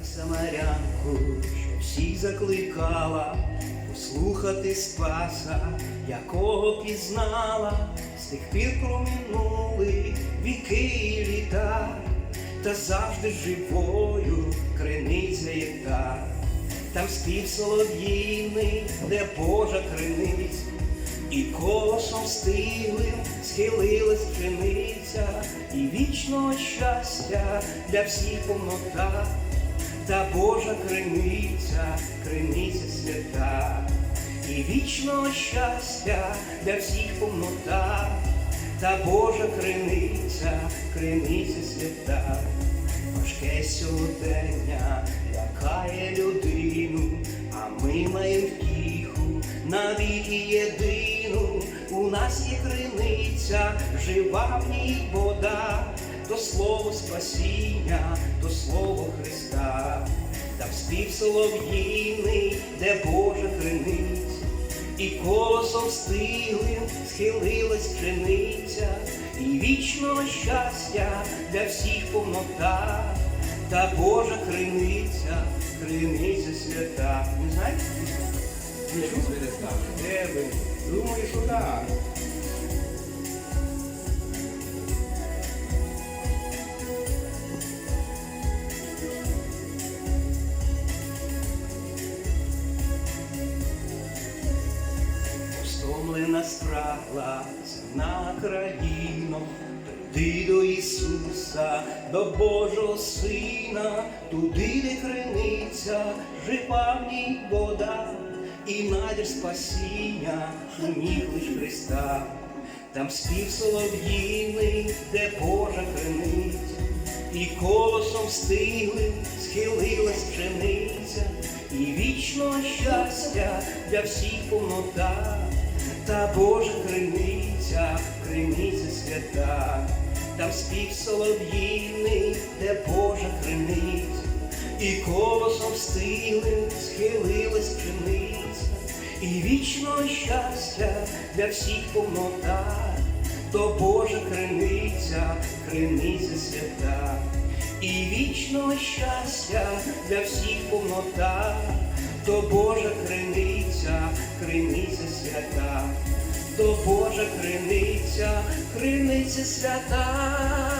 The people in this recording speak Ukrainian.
Мати Самарянку, що всіх закликала послухати Спаса, якого пізнала, з тих пір проминули віки і літа, та завжди живою криниця є та. Там спів солов'їний, де Божа криниця, і колосом стилим схилилась пшениця, і вічного щастя для всіх повнота, та Божа криниця, криниця свята, і вічного щастя для всіх повнота, та Божа криниця, криниця свята. Важке сьогодення лякає людину, а ми маємо втіху навіки єдину. У нас є криниця, жива в ній вода, слово спасіння, то слово Христа, там спів солов'їний, де Божа криниця, і колосом стилим схилилась пшениця, і вічного щастя для всіх повнота, та Божа криниця, криниця свята. Не знаєте? Не чули? Де ви? Думаю, що так. Спрагла земна країно, прийди до Ісуса, до Божого Сина, туди, де криниця, жива в ній вода, і надір спасіння ніг лиш Христа, там спів солов'їний, де Божа криниця, і колосом стиглим схилилась пшениця, і вічного щастя для всіх повнота, та Божа криниця, криниця свята, там спів солов'їний, де Божа криниця, і колосом стилим схилилась пшениця, і вічного щастя для всіх повнота, то Божа криниця, криниця свята, і вічного щастя для всіх повнота, то Божа криниця, криниця свята, то Божа криниця, криниця свята.